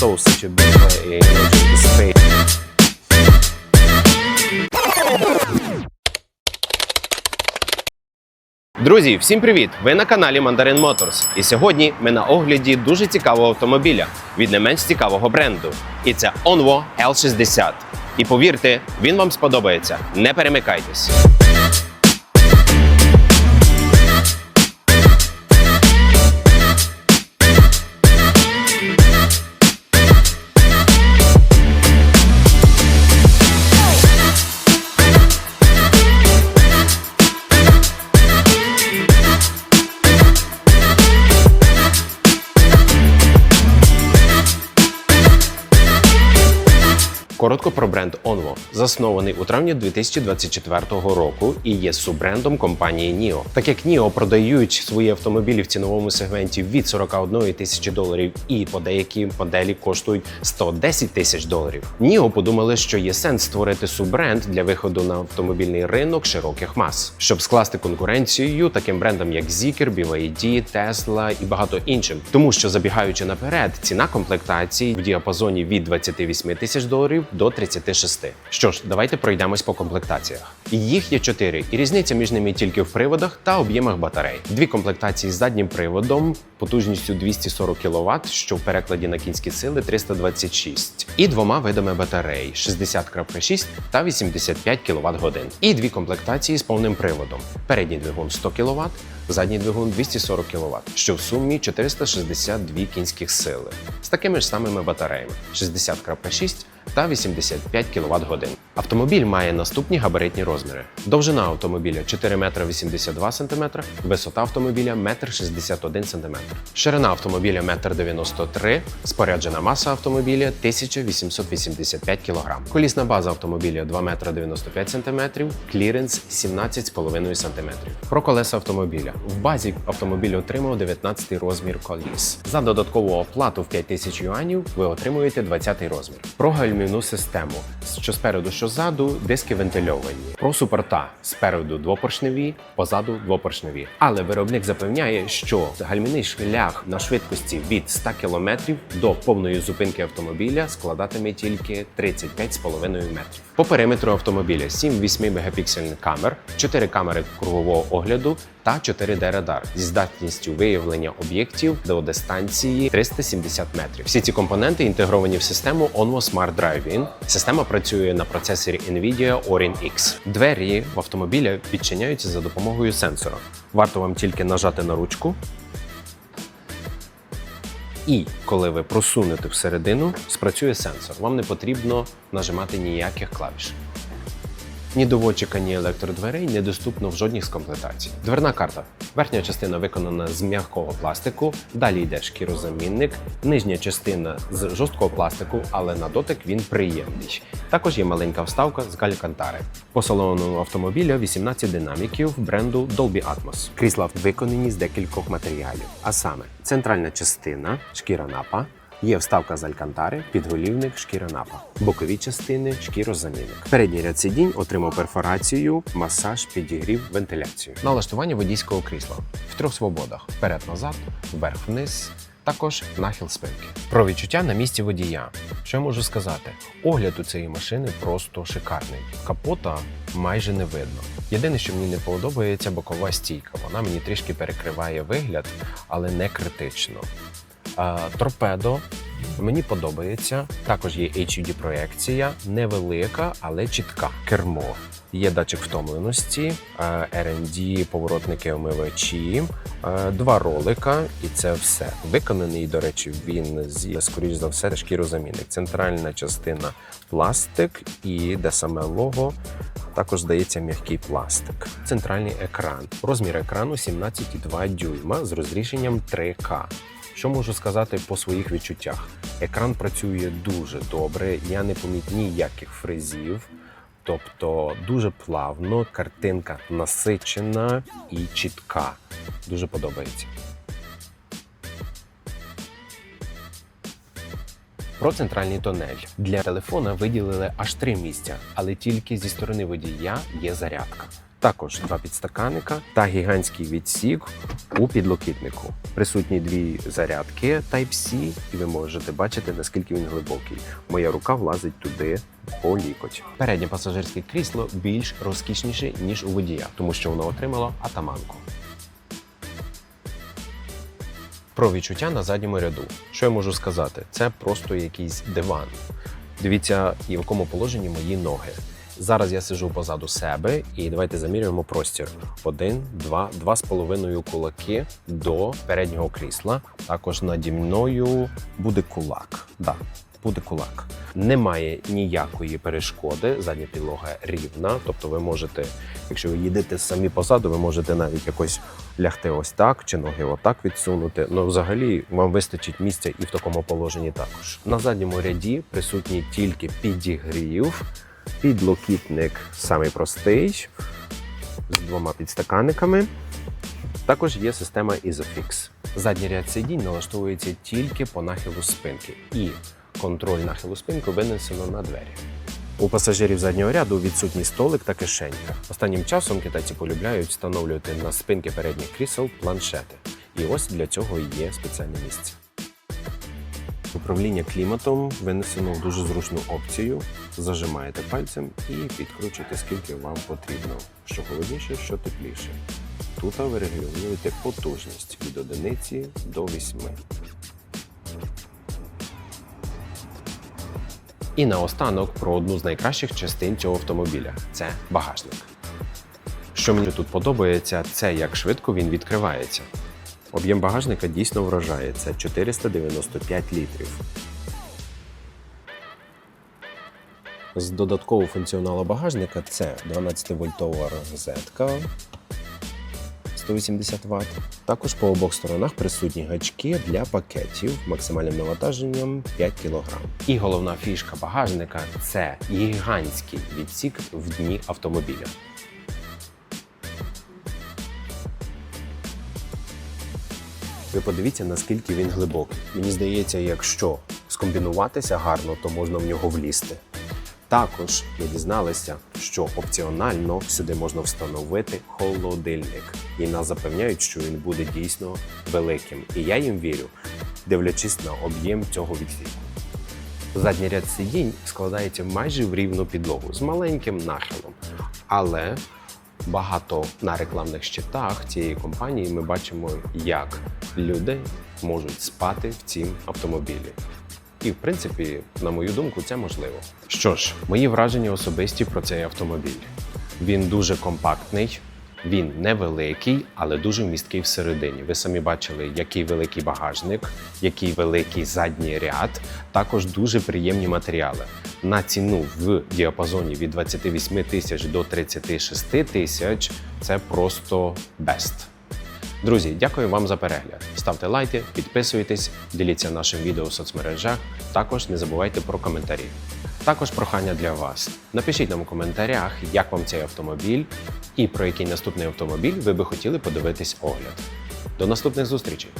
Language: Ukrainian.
know, just the space. Друзі, всім привіт! Ви на каналі Mandarin Motors. І сьогодні ми на огляді дуже цікавого автомобіля від не менш цікавого бренду. І це Onvo L60. І повірте, він вам сподобається. Не перемикайтесь. Коротко про бренд Onvo. Заснований у травні 2024 року і є суббрендом компанії NIO. Так як NIO продають свої автомобілі в ціновому сегменті від 41 тисячі доларів і по деякі моделі коштують 110 тисяч доларів. NIO подумали, що є сенс створити суббренд для виходу на автомобільний ринок широких мас, щоб скласти конкуренцію таким брендам, як Zeekr, BYD, Tesla і багато іншим. Тому що забігаючи наперед, ціна комплектації в діапазоні від 28 тисяч доларів до 36. Що ж, давайте пройдемось по комплектаціях. Їх є чотири, і різниця між ними тільки в приводах та об'ємах батарей. Дві комплектації з заднім приводом потужністю 240 кВт, що в перекладі на кінські сили 326, і двома видами батарей 60.6 та 85 кВт годин. І дві комплектації з повним приводом. Передній двигун 100 кВт, задній двигун 240 кВт, що в сумі 462 кінських сили з такими ж самими батареями 60.6 та 85 кВт годин. Автомобіль має наступні габаритні розміри: довжина автомобіля 4 метри 82 см, висота автомобіля 1 61 см, ширина автомобіля 1,93 м, споряджена маса автомобіля 1885 кг, колісна база автомобіля 2 метри 95 см, кліренс 17,5 см. Про колеса автомобіля. В базі автомобіль отримав 19 розмір коліс. За додаткову оплату в 5000 юанів ви отримуєте 20 розмір. Про гальмівну систему, що спереду, що ззаду, диски вентильовані. Про супорта спереду двопоршневі, позаду двопоршневі. Але виробник запевняє, що гальмівний шлях на швидкості від 100 км до повної зупинки автомобіля складатиме тільки 35,5 метрів. По периметру автомобіля 7 8 мегапіксельних камер, 4 камери кругового огляду та 4D радар зі здатністю виявлення об'єктів до дистанції 370 метрів. Всі ці компоненти інтегровані в систему Onvo Smart Drive-In. Система працює на процесорі Nvidia Orin X. Двері в автомобіля відчиняються за допомогою сенсора. Варто вам тільки нажати на ручку. І коли ви просунете всередину, спрацює сенсор. Вам не потрібно нажимати ніяких клавіш. Ні доводчика, ні електродверей недоступно в жодній з комплектацій. Дверна карта. Верхня частина виконана з м'якого пластику, далі йде шкірозамінник, нижня частина з жорсткого пластику, але на дотик він приємний. Також є маленька вставка з галькантари. По салону автомобіля 18 динаміків бренду Dolby Atmos. Крісла виконані з декількох матеріалів, а саме центральна частина шкіра напа. Є вставка з алькантари, підголівник, шкіра напа, бокові частини, шкірозамінник. Передній ряд сидінь отримав перфорацію, масаж, підігрів, вентиляцію. Налаштування водійського крісла в трьох свободах: вперед-назад, вверх-вниз. Також нахил спинки. Про відчуття на місці водія. Що я можу сказати? Огляд у цієї машини просто шикарний. Капота майже не видно. Єдине, що мені не подобається, бокова стійка. Вона мені трішки перекриває вигляд, але не критично. Торпедо мені подобається. Також є HUD проекція, невелика, але чітка. Кермо. Є датчик втомленості, R&D, поворотники омивачі, два ролика, і це все. Виконаний, до речі, він з скоріш за все шкірозамінник. Центральна частина пластик і де саме лого. Також здається м'який пластик. Центральний екран. Розмір екрану 17,2 дюйма з розрішенням 3К. Що можу сказати по своїх відчуттях? Екран працює дуже добре, я не помітив ніяких фрезів. Тобто дуже плавно, картинка насичена і чітка. Дуже подобається. Про центральний тонель для телефона виділили аж три місця, але тільки зі сторони водія є зарядка. Також два підстаканника та гігантський відсік у підлокітнику. Присутні дві зарядки Type-C, і ви можете бачити, наскільки він глибокий. Моя рука влазить туди по лікоть. Переднє пасажирське крісло більш розкішніше, ніж у водія, тому що воно отримало атаманку. Про відчуття на задньому ряду. Що я можу сказати? Це просто якийсь диван. Дивіться, і в якому положенні мої ноги. Зараз я сижу позаду себе, і давайте замірюємо простір. Один, два, два з половиною кулаки до переднього крісла. Також наді мною буде кулак. Да, буде кулак. Немає ніякої перешкоди. Задня підлога рівна. Тобто, ви можете, якщо ви їдете самі позаду, ви можете навіть якось лягти ось так, чи ноги отак відсунути. Ну, взагалі, вам вистачить місця і в такому положенні також. На задньому ряді присутній тільки підігрів, підлокітник самий простий, з двома підстаканниками. Також є система Isofix. Задній ряд сидінь налаштовується тільки по нахилу спинки, і контроль нахилу спинки винесено на двері. У пасажирів заднього ряду відсутній столик та кишенька. Останнім часом китайці полюбляють встановлювати на спинки передніх крісел планшети. І ось для цього є спеціальне місце. Управління кліматом винесено в дуже зручну опцію. Зажимаєте пальцем і підкручуєте скільки вам потрібно. Що холодніше, що тепліше. Тут ви регулюєте потужність від одиниці до 8. І наостанок про одну з найкращих частин цього автомобіля це багажник. Що мені тут подобається, це як швидко він відкривається. Об'єм багажника дійсно вражає це 495 літрів. З додаткового функціоналу багажника це 12-вольтова розетка 180 Вт. Також по обох сторонах присутні гачки для пакетів максимальним навантаженням 5 кг. І головна фішка багажника це гігантський відсік в дні автомобіля. Ви подивіться, наскільки він глибокий. Мені здається, якщо скомбінуватися гарно, то можна в нього влізти. Також ми дізналися, що опціонально сюди можна встановити холодильник, і нас запевняють, що він буде дійсно великим. І я їм вірю, дивлячись на об'єм цього відсіку. Задній ряд сидінь складається майже в рівну підлогу з маленьким нахилом, але багато на рекламних щитах цієї компанії ми бачимо, як люди можуть спати в цім автомобілі. І, в принципі, на мою думку, це можливо. Що ж, мої враження особисті про цей автомобіль. Він дуже компактний, він невеликий, але дуже вмісткий всередині. Ви самі бачили, який великий багажник, який великий задній ряд. Також дуже приємні матеріали. На ціну в діапазоні від 28 тисяч до 36 тисяч це просто best. Друзі, дякую вам за перегляд. Ставте лайки, підписуйтесь, діліться нашим відео в соцмережах. Також не забувайте про коментарі. Також прохання для вас. Напишіть нам у коментарях, як вам цей автомобіль і про який наступний автомобіль ви би хотіли подивитись огляд. До наступних зустрічей!